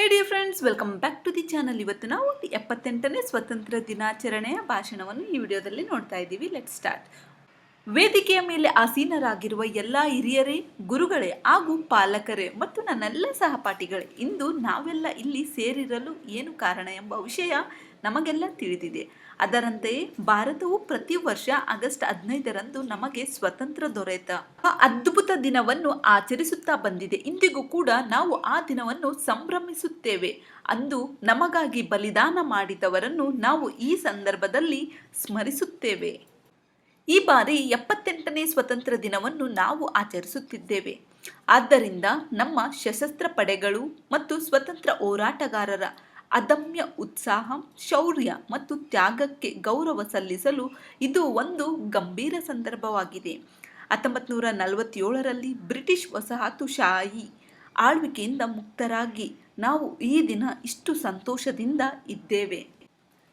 Hey dear friends welcome back to the channel ಇವತ್ತು ನಾವು ಎಪ್ಪತ್ತೆಂಟನೇ ಸ್ವತಂತ್ರ ದಿನಾಚರಣೆಯ ಭಾಷಣವನ್ನು ಈ ವಿಡಿಯೋದಲ್ಲಿ ನೋಡ್ತಾ ಇದ್ದೀವಿ. ಲೆಟ್ ಸ್ಟಾರ್ಟ್ ವೇದಿಕೆಯ ಮೇಲೆ ಆಸೀನರಾಗಿರುವ ಎಲ್ಲ ಹಿರಿಯರೇ, ಗುರುಗಳೇ ಹಾಗೂ ಪಾಲಕರೇ ಮತ್ತು ನನ್ನೆಲ್ಲ ಸಹಪಾಠಿಗಳೇ, ಇಂದು ನಾವೆಲ್ಲ ಇಲ್ಲಿ ಸೇರಿರಲು ಏನು ಕಾರಣ ಎಂಬ ವಿಷಯ ನಮಗೆಲ್ಲ ತಿಳಿದಿದೆ. ಅದರಂತೆಯೇ ಭಾರತವು ಪ್ರತಿ ವರ್ಷ ಆಗಸ್ಟ್ ಹದಿನೈದರಂದು ನಮಗೆ ಸ್ವತಂತ್ರ ದೊರೆತ ಆ ಅದ್ಭುತ ದಿನವನ್ನು ಆಚರಿಸುತ್ತಾ ಬಂದಿದೆ. ಇಂದಿಗೂ ಕೂಡ ನಾವು ಆ ದಿನವನ್ನು ಸಂಭ್ರಮಿಸುತ್ತೇವೆ ಅಂದು ನಮಗಾಗಿ ಬಲಿದಾನ ಮಾಡಿದವರನ್ನು ನಾವು ಈ ಸಂದರ್ಭದಲ್ಲಿ ಸ್ಮರಿಸುತ್ತೇವೆ. ಈ ಬಾರಿ ಎಪ್ಪತ್ತೆಂಟನೇ ಸ್ವತಂತ್ರ ದಿನವನ್ನು ನಾವು ಆಚರಿಸುತ್ತಿದ್ದೇವೆ. ಆದ್ದರಿಂದ ನಮ್ಮ ಸಶಸ್ತ್ರ ಪಡೆಗಳು ಮತ್ತು ಸ್ವತಂತ್ರ ಹೋರಾಟಗಾರರ ಅದಮ್ಯ ಉತ್ಸಾಹ, ಶೌರ್ಯ ಮತ್ತು ತ್ಯಾಗಕ್ಕೆ ಗೌರವ ಸಲ್ಲಿಸಲು ಇದು ಒಂದು ಗಂಭೀರ ಸಂದರ್ಭವಾಗಿದೆ. ಹತ್ತೊಂಬತ್ತು ನೂರ ನಲವತ್ತೇಳರಲ್ಲಿ ಬ್ರಿಟಿಷ್ ವಸಾಹತುಶಾಹಿ ಆಳ್ವಿಕೆಯಿಂದ ಮುಕ್ತರಾಗಿ ನಾವು ಈ ದಿನ ಇಷ್ಟು ಸಂತೋಷದಿಂದ ಇದ್ದೇವೆ.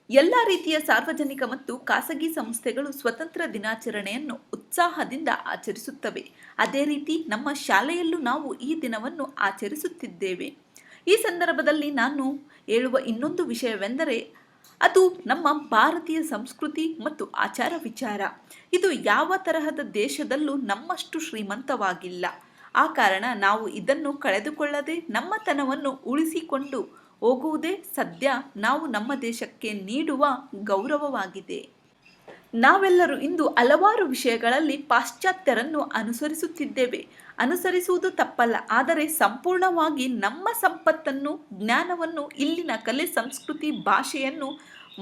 ಎಲ್ಲ ರೀತಿಯ ಸಾರ್ವಜನಿಕ ಮತ್ತು ಖಾಸಗಿ ಸಂಸ್ಥೆಗಳು ಸ್ವತಂತ್ರ ದಿನಾಚರಣೆಯನ್ನು ಉತ್ಸಾಹದಿಂದ ಆಚರಿಸುತ್ತವೆ. ಅದೇ ರೀತಿ ನಮ್ಮ ಶಾಲೆಯಲ್ಲೂ ನಾವು ಈ ದಿನವನ್ನು ಆಚರಿಸುತ್ತಿದ್ದೇವೆ. ಈ ಸಂದರ್ಭದಲ್ಲಿ ನಾನು ಹೇಳುವ ಇನ್ನೊಂದು ವಿಷಯವೆಂದರೆ, ಅದು ನಮ್ಮ ಭಾರತೀಯ ಸಂಸ್ಕೃತಿ ಮತ್ತು ಆಚಾರ ವಿಚಾರ. ಇದು ಯಾವ ತರಹದ ದೇಶದಲ್ಲೂ ನಮ್ಮಷ್ಟು ಶ್ರೀಮಂತವಾಗಿಲ್ಲ. ಆ ಕಾರಣ ನಾವು ಇದನ್ನು ಕಳೆದುಕೊಳ್ಳದೆ ನಮ್ಮತನವನ್ನು ಉಳಿಸಿಕೊಂಡು ಹೋಗುವುದೇ ಸದ್ಯ ನಾವು ನಮ್ಮ ದೇಶಕ್ಕೆ ನೀಡುವ ಗೌರವವಾಗಿದೆ. ನಾವೆಲ್ಲರೂ ಇಂದು ಹಲವಾರು ವಿಷಯಗಳಲ್ಲಿ ಪಾಶ್ಚಾತ್ಯರನ್ನು ಅನುಸರಿಸುತ್ತಿದ್ದೇವೆ. ಅನುಸರಿಸುವುದು ತಪ್ಪಲ್ಲ, ಆದರೆ ಸಂಪೂರ್ಣವಾಗಿ ನಮ್ಮ ಸಂಪತ್ತನ್ನು, ಜ್ಞಾನವನ್ನು, ಇಲ್ಲಿನ ಕಲೆ, ಸಂಸ್ಕೃತಿ, ಭಾಷೆಯನ್ನು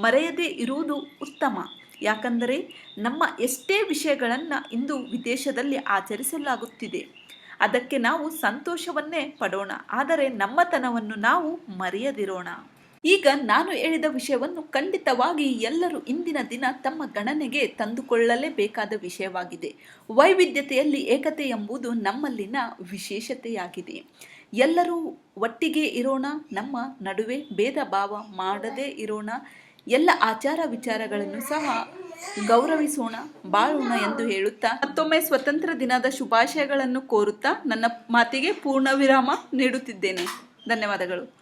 ಮರೆಯದೇ ಇರುವುದು ಉತ್ತಮ. ಯಾಕಂದರೆ ನಮ್ಮ ಎಷ್ಟೇ ವಿಷಯಗಳನ್ನು ಇಂದು ವಿದೇಶದಲ್ಲಿ ಆಚರಿಸಲಾಗುತ್ತಿದೆ. ಅದಕ್ಕೆ ನಾವು ಸಂತೋಷವನ್ನೇ ಪಡೋಣ. ಆದರೆ ನಮ್ಮತನವನ್ನು ನಾವು ಮರೆಯದಿರೋಣ. ಈಗ ನಾನು ಹೇಳಿದ ವಿಷಯವನ್ನು ಖಂಡಿತವಾಗಿ ಎಲ್ಲರೂ ಇಂದಿನ ದಿನ ತಮ್ಮ ಗಣನೆಗೆ ತಂದುಕೊಳ್ಳಲೇಬೇಕಾದ ವಿಷಯವಾಗಿದೆ. ವೈವಿಧ್ಯತೆಯಲ್ಲಿ ಏಕತೆ ಎಂಬುದು ನಮ್ಮಲ್ಲಿನ ವಿಶೇಷತೆಯಾಗಿದೆ. ಎಲ್ಲರೂ ಒಟ್ಟಿಗೆ ಇರೋಣ, ನಮ್ಮ ನಡುವೆ ಭೇದ ಭಾವ ಮಾಡದೇ ಇರೋಣ. ಎಲ್ಲ ಆಚಾರ ವಿಚಾರಗಳನ್ನು ಸಹ ಗೌರವಿಸೋಣ, ಬಾಳೋಣ ಎಂದು ಹೇಳುತ್ತಾ, ಮತ್ತೊಮ್ಮೆ ಸ್ವತಂತ್ರ ದಿನದ ಶುಭಾಶಯಗಳನ್ನು ಕೋರುತ್ತಾ ನನ್ನ ಮಾತಿಗೆ ಪೂರ್ಣ ವಿರಾಮ ನೀಡುತ್ತಿದ್ದೇನೆ. ಧನ್ಯವಾದಗಳು.